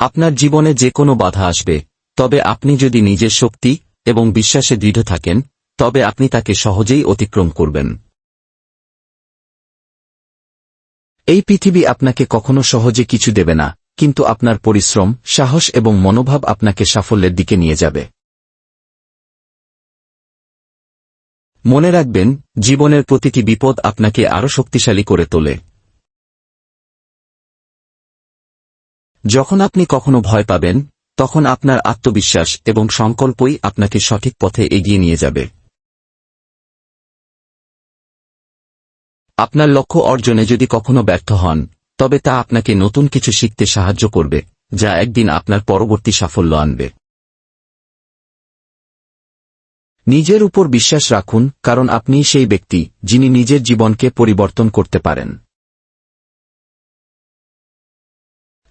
আপনার জীবনে যে কোনো বাধা আসবে। তবে আপনি যদি নিজের শক্তি এবং বিশ্বাসে দৃঢ় থাকেন, তবে আপনি তাকে সহজেই অতিক্রম করবেন। এই পৃথিবী আপনাকে কখনো সহজে কিছু দেবে না, কিন্তু আপনার পরিশ্রম, সাহস এবং মনোভাব আপনাকে সাফল্যের দিকে নিয়ে যাবে। মনে রাখবেন, জীবনের প্রতিটি বিপদ আপনাকে আরও শক্তিশালী করে তোলে। যখন আপনি কখনো ভয় পাবেন, তখন আপনার আত্মবিশ্বাস এবং সংকল্পই আপনাকে সঠিক পথে এগিয়ে নিয়ে যাবে। আপনার লক্ষ্য অর্জনে যদি কখনো ব্যর্থ হন, তবে তা আপনাকে নতুন কিছু শিখতে সাহায্য করবে, যা একদিন আপনার পরবর্তী সাফল্য আনবে। নিজের উপর বিশ্বাস রাখুন, কারণ আপনি সেই ব্যক্তি, যিনি নিজের জীবনকে পরিবর্তন করতে পারেন।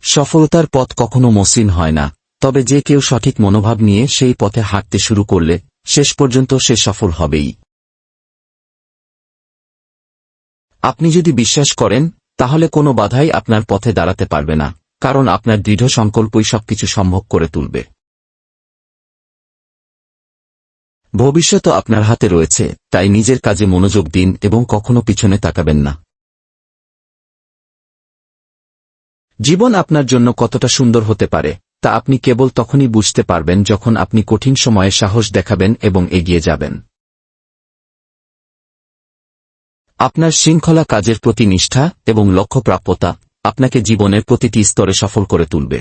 সফলতার পথ কখনো মসৃণ হয় না, তবে যে কেউ সঠিক মনোভাব নিয়ে সেই পথে হাঁটতে শুরু করলে শেষ পর্যন্ত সে সফল হবেই। আপনি যদি বিশ্বাস করেন, তাহলে কোনো বাধাই আপনার পথে দাঁড়াতে পারবে না, কারণ আপনার দৃঢ় সংকল্পই সবকিছু সম্ভব করে তুলবে। ভবিষ্যৎ আপনার হাতে রয়েছে, তাই নিজের কাজে মনোযোগ দিন এবং কখনো পিছনে তাকাবেন না। জীবন আপনার জন্য কতটা সুন্দর হতে পারে, তা আপনি কেবল তখনই বুঝতে পারবেন যখন আপনি কঠিন সময়ে সাহস দেখাবেন এবং এগিয়ে যাবেন। আপনার শৃঙ্খলা কাজের প্রতি নিষ্ঠা এবং লক্ষ্য প্রাপ্যতা আপনাকে জীবনের প্রতিটি স্তরে সফল করে তুলবে।